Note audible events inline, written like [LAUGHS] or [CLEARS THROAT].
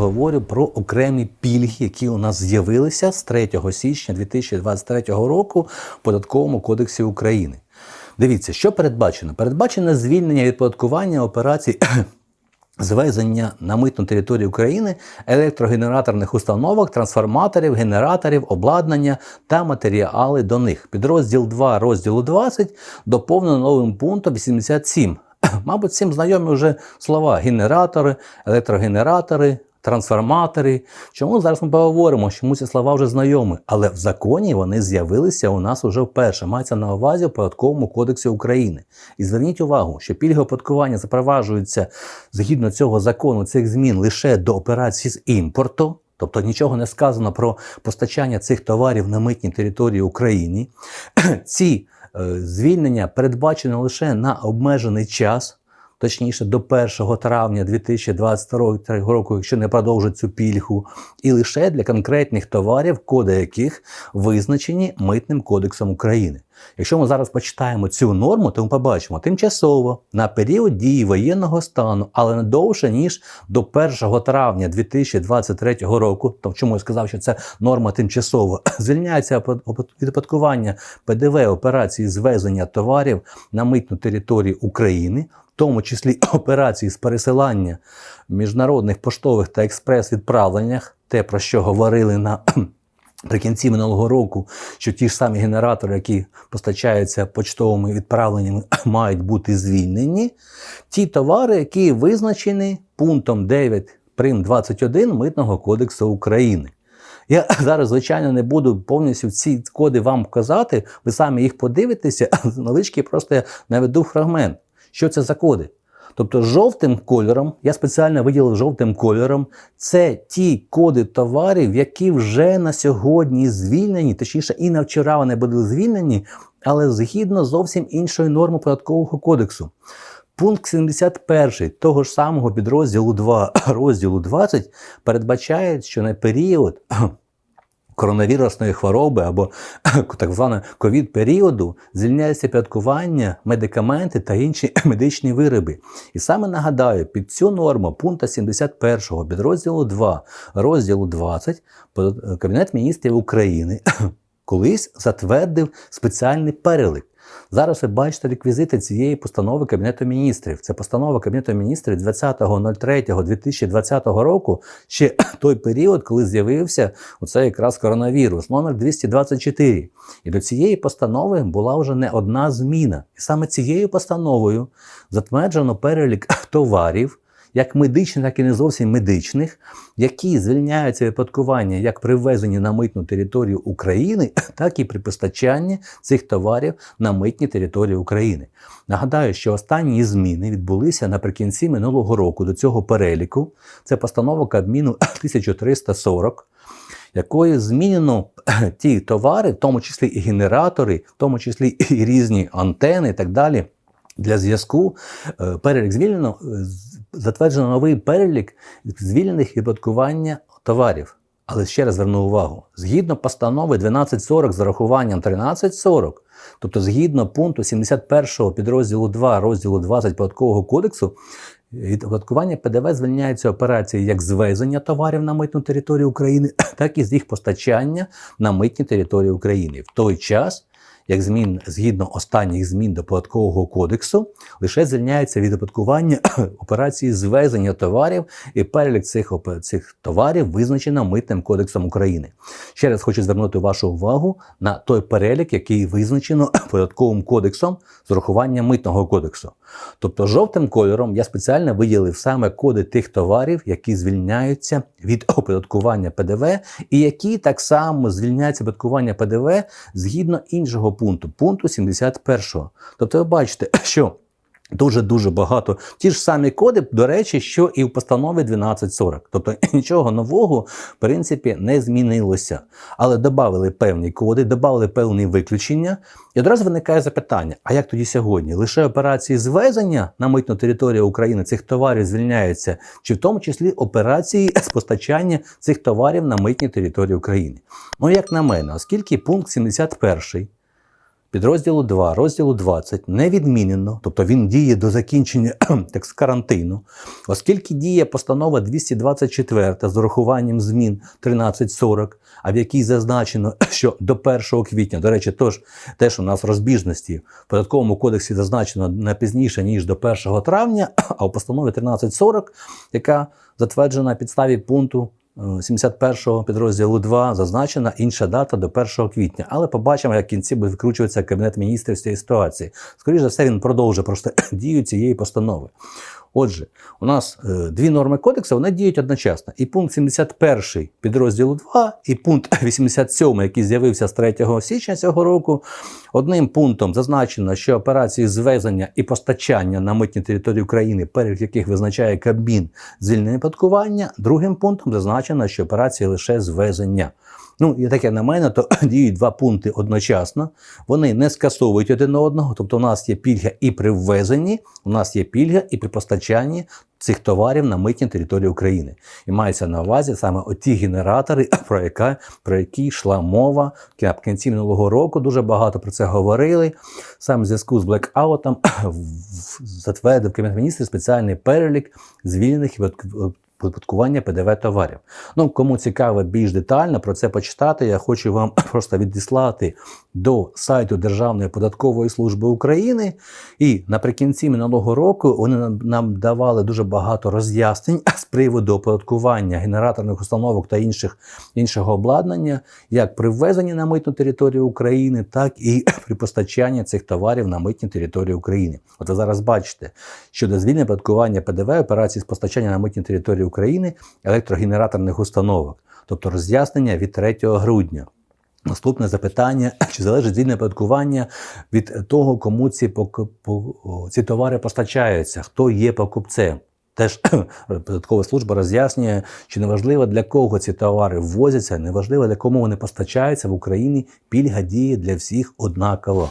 поговорю про окремі пільги, які у нас з'явилися з 3 січня 2023 року в Податковому кодексі України. Дивіться, що передбачено? Передбачено звільнення від податкування операцій. [CLEARS THROAT] Звезення на митну територію України електрогенераторних установок, трансформаторів, генераторів, обладнання та матеріали до них. Підрозділ 2 розділу 20 доповнено новим пунктом 87. [CLEARS THROAT] Мабуть, всім знайомі вже слова генератори, електрогенератори, трансформатори. Чому зараз ми поговоримо? Чому ці слова вже знайомі? Але в законі вони з'явилися у нас уже вперше. Мається на увазі в Податковому кодексі України. І зверніть увагу, що пільги оподаткування запроваджуються згідно цього закону, цих змін лише до операцій з імпорту. Тобто нічого не сказано про постачання цих товарів на митній території України. [CLEARS THROAT] Ці е, звільнення передбачено лише на обмежений час, точніше до 1 травня 2022 року, якщо не продовжать цю пільгу, і лише для конкретних товарів, коди яких визначені Митним кодексом України. Якщо ми зараз почитаємо цю норму, то ми побачимо тимчасово на період дії воєнного стану, але не довше ніж до 1 травня 2023 року. Тому чому я сказав, що це норма тимчасова, [CLEARS THROAT] звільняється від оподаткування ПДВ операції звезення товарів на митну територію України. В тому числі [CLEARS THROAT] операції з пересилання міжнародних поштових та експрес-відправленнях, те, про що говорили на Прикінці минулого року, що ті ж самі генератори, які постачаються почтовими відправленнями, [CLEARS THROAT] мають бути звільнені. Ті товари, які визначені пунктом 9 прим 21 Митного кодексу України. Я [CLEARS THROAT] зараз, звичайно, не буду повністю ці коди вам казати, ви самі їх подивитеся, [CLEARS THROAT] а невеличкий просто я наведу фрагмент. Що це за коди? Тобто жовтим кольором, я спеціально виділив жовтим кольором, це ті коди товарів, які вже на сьогодні звільнені, точніше, і на вчора вони були звільнені, але згідно зовсім іншої норми податкового кодексу. Пункт 71 того ж самого підрозділу 2 [CLEARS THROAT] розділу 20 передбачає, що на період [CLEARS THROAT] коронавірусної хвороби або [COUGHS] так званого ковід-періоду звільняється п'яткування, медикаменти та інші [COUGHS] медичні вироби. І саме нагадаю, під цю норму пункта 71 підрозділу 2 розділу 20 Кабінет міністрів України [COUGHS] колись затвердив спеціальний перелик. Зараз ви бачите реквізити цієї постанови Кабінету міністрів. Це постанова Кабінету міністрів 20.03.2020 року, ще [CLEARS THROAT] той період, коли з'явився оцей якраз коронавірус, номер 224. І до цієї постанови була вже не одна зміна. І саме цією постановою затверджено перелік [CLEARS THROAT] товарів як медичних, так і не зовсім медичних, які звільняються від податкування як при ввезенні на митну територію України, [CLEARS THROAT] так і при постачанні цих товарів на митні території України. Нагадаю, що останні зміни відбулися наприкінці минулого року до цього переліку. Це постанова Кабміну [CLEARS THROAT] 1340. Якою змінено [CLEARS THROAT] ті товари, в тому числі і генератори, в тому числі і різні антени і так далі, для зв'язку е, перелік звільнено, е, затверджено новий перелік звільнених від податкування товарів. Але ще раз зверну увагу: згідно постанови 1240 з зарахуванням 1340, тобто згідно пункту 71 підрозділу 2 розділу 20 податкового кодексу, від оподаткування ПДВ звільняються операції як звезення товарів на митну територію України, [CLEARS THROAT] так і з їх постачання на митні території України. В той час як змін згідно останніх змін до податкового кодексу, лише звільняється від оподаткування [CLEARS THROAT] операції звезення товарів і перелік цих цих товарів визначено митним кодексом України. Ще раз хочу звернути вашу увагу на той перелік, який визначено [CLEARS THROAT] податковим кодексом з урахуванням митного кодексу. Тобто, жовтим кольором я спеціально виділив саме коди тих товарів, які звільняються від оподаткування ПДВ, і які так само звільняються оподаткування ПДВ згідно іншого пункту, пункту 71. Тобто, ви бачите, [CLEARS THROAT] що Дуже-дуже багато. Ті ж самі коди, до речі, що і в постанові 1240. Тобто [CLEARS THROAT] нічого нового, в принципі, не змінилося. Але додали певні коди, додали певні виключення. І одразу виникає запитання: а як тоді сьогодні? Лише операції звезення на митну територію України цих товарів звільняються, чи в тому числі операції з постачання цих товарів на митній території України? Ну, як на мене, оскільки пункт 71 підрозділу 2, розділу 20 не відмінено, тобто він діє до закінчення [CLEARS THROAT] так, з карантину, оскільки діє постанова 224 з урахуванням змін 1340, а в якій зазначено, [CLEARS THROAT] що до 1 квітня, до речі, тож теж у нас розбіжності. В податковому кодексі зазначено не пізніше, ніж до 1 травня, [CLEARS THROAT] а у постанові 1340, яка затверджена на підставі пункту 71-го підрозділу 2 зазначена інша дата до 1 квітня. Але побачимо, як в кінці буде викручуватися Кабінет міністрів з цієї ситуації. Скоріше за все, він продовжує просто [COUGHS] дію цієї постанови. Отже, у нас е, дві норми кодексу вони діють одночасно. І пункт 71 підрозділу 2, і пункт [LAUGHS] 87, який з'явився з 3 січня цього року. Одним пунктом зазначено, що операції звезення і постачання на митній території України, перелік яких визначає Кабмін, звільнені податкування. Другим пунктом зазначено, що операції лише звезення. Ну, і таке на мене, то [CLEARS THROAT] діють два пункти одночасно. Вони не скасовують один одного. Тобто, у нас є пільга і при ввезенні, у нас є пільга і при постачанні цих товарів на митній території України. І мається на увазі саме оті генератори, [CLEARS THROAT] про, яка, про які йшла мова в кінці минулого року. Дуже багато про це говорили. Саме в зв'язку з блекаутом [CLEARS THROAT] затвердив Кабінет міністрів спеціальний перелік звільнених від оподаткування ПДВ товарів. Ну, кому цікаво більш детально про це почитати, я хочу вам просто відіслати до сайту Державної податкової служби України. І наприкінці минулого року вони нам, давали дуже багато роз'яснень з приводу оподаткування генераторних установок та інших, іншого обладнання, як при ввезенні на митну територію України, так і при постачанні цих товарів на митній території України. От ви зараз бачите, що до звільнення оподаткування ПДВ операції з постачання на митній території України електрогенераторних установок, тобто роз'яснення від 3 грудня. Наступне запитання: [CLEARS THROAT] чи залежить звільне оподаткування від того, кому ці, ці товари постачаються, хто є покупцем? Теж [CLEARS THROAT] податкова служба роз'яснює, що неважливо для кого ці товари ввозяться, неважливо для кому вони постачаються в Україні, пільга діє для всіх однаково.